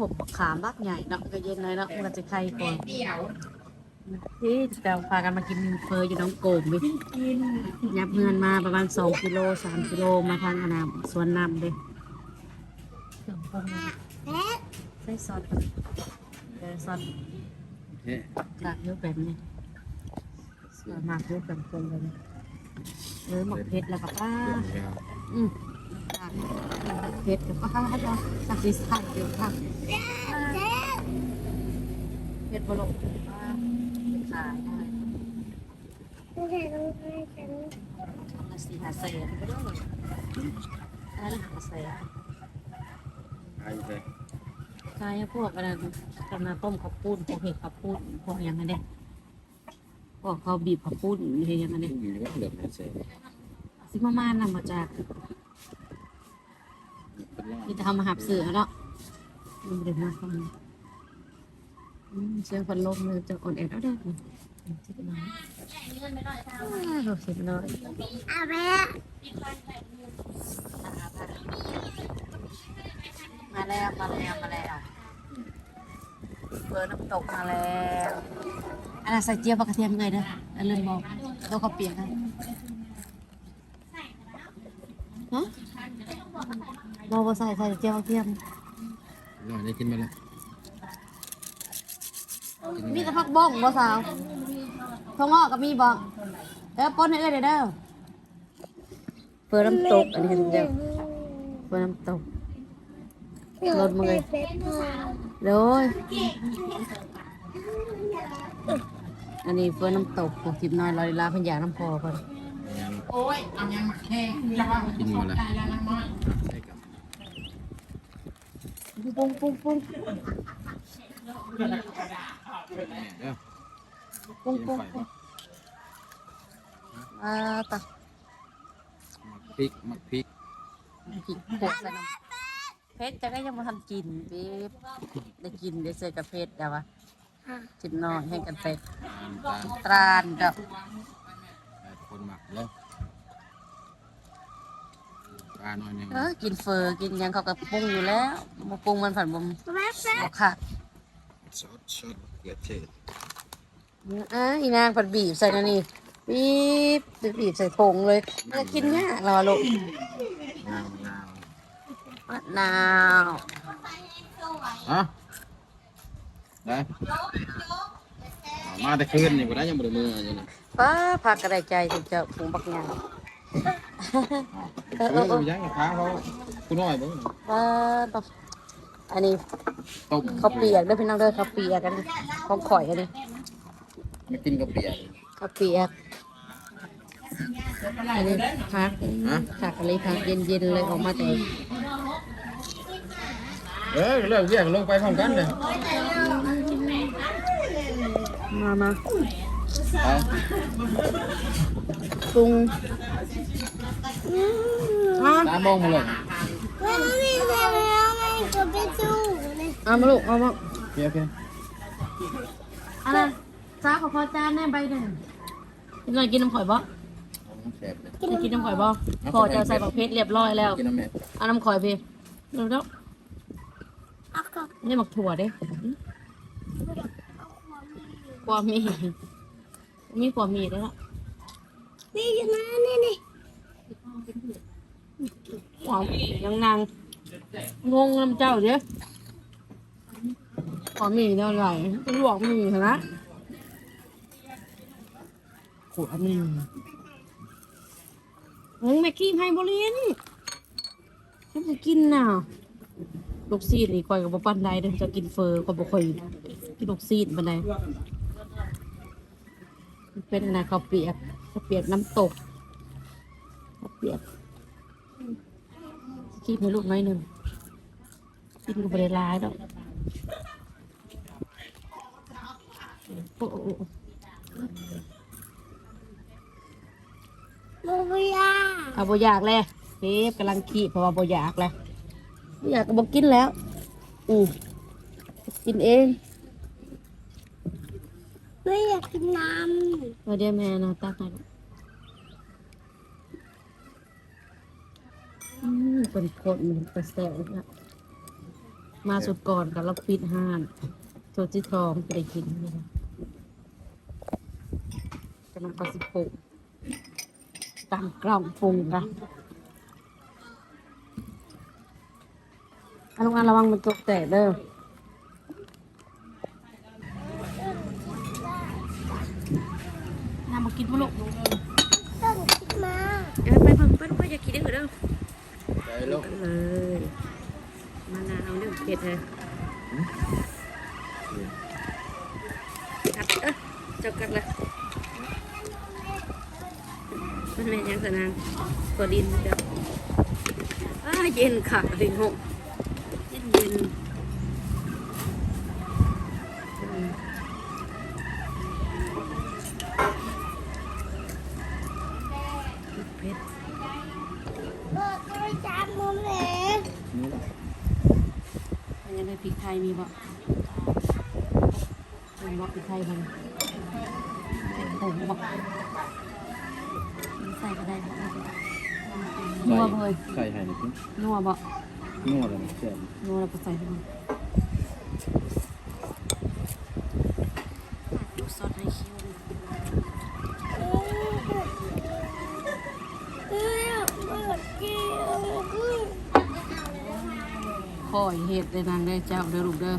ผมขามบักใหญ่เนาะก็เย็นเลยเนาะมันก็จะไข่ก่อนเดี่ยวที่จะพากันมากินเฟออยู่น้องโกมดิยับเงินมาประมาณสองกิโลสามกิโลมาทางอนามสวนน้ำเลยเครื่องปรุงใส่ซอสเออซอสเฮ้ยจากเยอะแบบนี้ส่วนมากเยอะแบบปรุงเลยเออหมกเพชรแล้วก็ป้าอืมจาก เพชรกับป้าให้เราจากสีใสเดี๋ยวค่ะเพชรบลงป้าขายได้ละสี่หาแสนก็ได้ได้ละหาแสนไอ้เจ้ใช่พวกอะไรกำลังต้มข้าวปุ้นพวกเห็ดข้าวปุ้นพวกอย่างนั้นเนี่ยพวกเขาบีบข้าวปุ้นเฮียอย่างนั้นเนี่ยมีว่าเหลือแต่เศษซิมาม่านำมาจาก เป็นล่ามีแต่ทำมาหับเสือเนาะมันเดือดมากฟังอืมเสียงพัดลมเลยจะอ่อนแอดเอาได้ไหมสิบน้อยเราสิบน้อยมาแล้วมาแล้วมาแล้วเบอร์น้ำตกมาแล้วอันนั้นใส่เจียวปลากระเทียมไงเด้อแล้วลืมบอกตัวข้าวเปียกนะฮะ บอกว่าใส่ใส่เจียวกระเทียมลอยได้กินมาแล้วมีแต่พักบ้องบ่สาวทองอ้อก็มีบ่เด้อป้นให้เอ้ยเด้อเด้อเปิดน้ำตกอันนี้คือเดียวเปิดน้ำตกรถมือเลยอันนี้เปิดน้ำตกปกติน้อยลอยลาเพิ่นอยากน้ำพอเพิ่นโอ้ยเอายังมาแข่งระวังกินมาแล้ว ใจละละน้อย ใช่กับ ปุ้งปุ้งปุ้งแม่เด้อปุ้งปุ้งปุ้งอ่าตะมักพริกมักพริกกินโปะใส่น้ำเพชรจะได้ยังมาทำกินบีบได้กินได้เจอกับเพชรเดี๋ยววะจิบนอนให้กันไปน้ำตาลตราณกับคนหมักแล้ว ปลาหน่อยหนึงเออกินเฟอร์กินหยังเขาก็ปรุงอยู่แล้วมาปรุงมันผันบ่มบ่ค่ะซอสซอสเกลือเทศอะอีนางผัดบีบใส่นั่นนี่บีบบีบใส่ถุงเลยมันก็กินยากเราลูกงามงามมะนาวอะได้เอามาแต่คืนนี่บ่ได้ยังบ่ได้มืออยู่นี่ ป้าผักกระไดใจถึงจะปรุงบักหยาง เออเออยังกับข้าวเขาคุณน้อยเบิ่งป้าป้าอันนี้ต้มข้าวเปียกเด้วยพี่น้องเด้อข้าวเปียกกันของข่อยอันนี้มากินกับเปียกข้าวเปียกอันนี้พักผักอะไรพักเย็นๆเลยออกมาแต่เออเลิกเรียกลงไปพร้อมกันเลยมามา เอาปรุง อะตามมองมาเลยเอามาลูกเอามาโอเคโอเคอะไรจ้าขอพอจานแน่ใบหนึ่งกินอะไรกินน้ำข่อยบ่แสบเลยจะกินน้ำข่อยบ่พอจะใส่ผักเพชรเรียบร้อยแล้วกินน้ำแม่เอาน้ำข่อยพี่เร็วแล้วนี่หมักถั่วเด้ความมี มีความมีแล้วล่ะนี่อยู่นะนี่นี่ ความยังนางงงน้ำเจ้าเด้อความมีเท่าไหร่ลวกมีเถอะนะขวดมีมึงแม่กี้ให้บรินฉันจะกินน่ะลูกซีดนี่คอยกับปันไดเด้อจะกินเฟอร์ก็บ่ค่อยกินลูกซีดปันไดมันเป็นอะไรข้าวเปียกข้าวเปียกน้ำตกข้าวเปียก กินให้ลูกน้อยหนึ่งกินกับบริลายดอกโอ้โอ้โอ้โมบิยาเอาบ่อยากเลยเฟฟกำลังขี้เพราะว่าบ่อยากเลยบ่อยากก็บ่กินแล้ว อืมกินเองไม่อยากกินน้มาเดี๋ยวแม่นะตักให้ลูกอืม เป็นคนมันกระแสนะมาสุดก่อนกับเราปิดห้านโซจิทองไปได้กินนี่นะกำลังก็สิบปุกตั้งกล่องปรุงกันอันลุงอันระวังมันตกแตกเด้อน้ำมากินมาลูก ต้องคิดมา เออไปเพิ่งไปลูกไปอย่ากินได้เหรอเด้อ ไปลูก เลยมะนาวเนี่ยเผ็ดเลยกัดเออ จับกัดเลยมันเป็นยังไงนางตัวดินเด้ออ้าเย็นค่ะถึงหกเย็นเย็นมเผ็ดเปิดโทรศัพท์มุมเลยนี่แหละมันยังได้พริกไทยมีบ่มีบ่พริกไทยมันเผ็ดผงบ่มันใส่ก็ได้บ่นัวบ่เลยใส่ให้หน่อยสินัวบ่นวดเลยนะแซ่บนัวแล้วก็ใส่ไปดูซอสให้คิวเลยเออเปิดเกมอืมข่อยเห็ดเลยนางได้เจ้าเด้อลูกเด้อ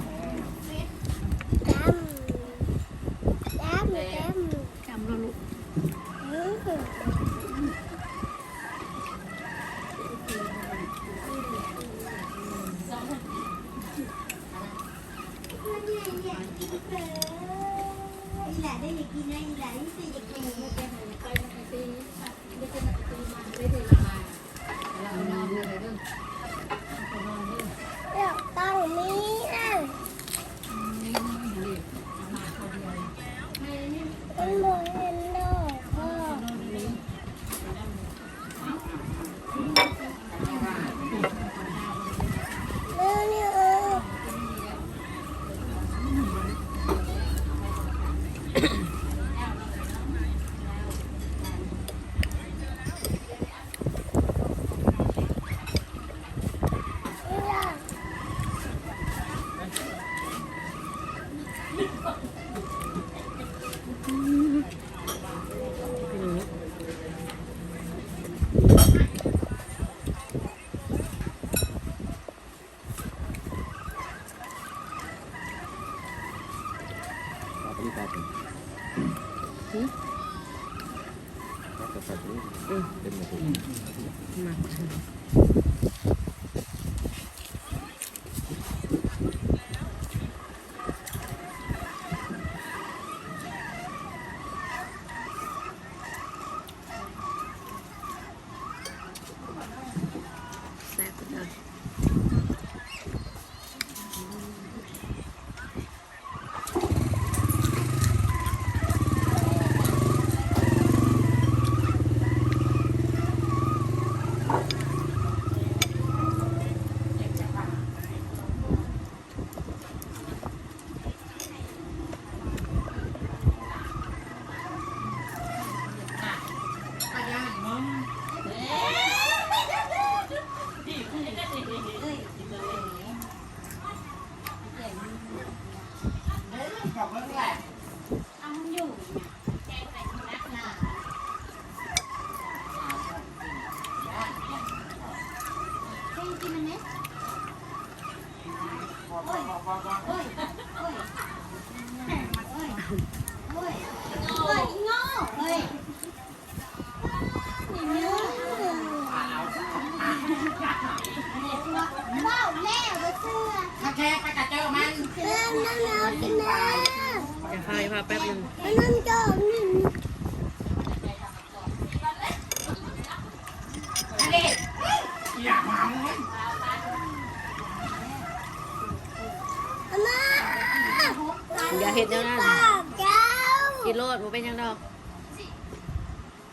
เห็ดเดี๋ยวนั้นปากเจ้ากินโลดบ่เป็นหยังดอก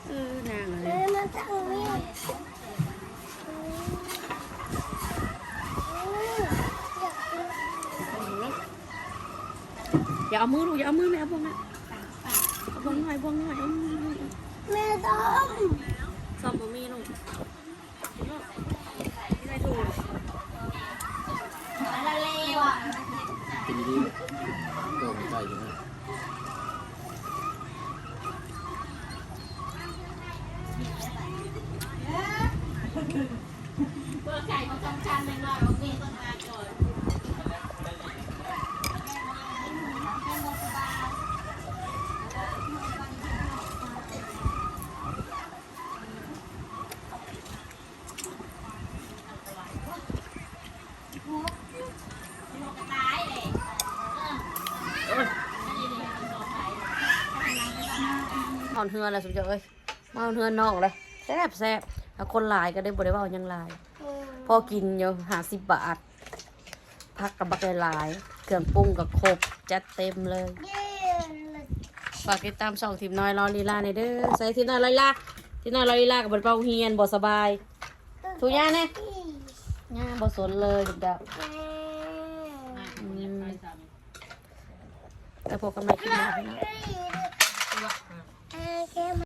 เออนางอะไรเริ่มมาตั้งนี่อยากกินอย่าเอามือลูกอย่าเอามือแม่เอาพวงนะเอาพวงหน่อยพวงหน่อยเอามือหน่อยแม่ต้มซ่อมบ่มีลูกไม่ได้ถูกละเลกินดีๆโดนใจอยู่นะ ห อนเฮือนอะไรสุดยอดเอ้ยมาหอนเฮือนนอกเลยแซ่บแซ่บถ้าคนหลายก็ได้บ่ได้เว่าหยังหลาย พอกินอยู่หาสิบบาทพักกับบักหลายๆเครื่องปรุงกับครบจัดเต็มเลยเย้เลย ฝากติดตามช่องทีมน้อยรอลีลาในอยเด้อใส่ทีมน้อยรอลีลาทีมน้อยรอลีลากับบนเป้าเฮียนบ่สบายทุกอย่างเนี่ยย่าบ่สนเลยเด็กๆอืมแต่พวกกำลังกินมาพี่น้องเย้ camera.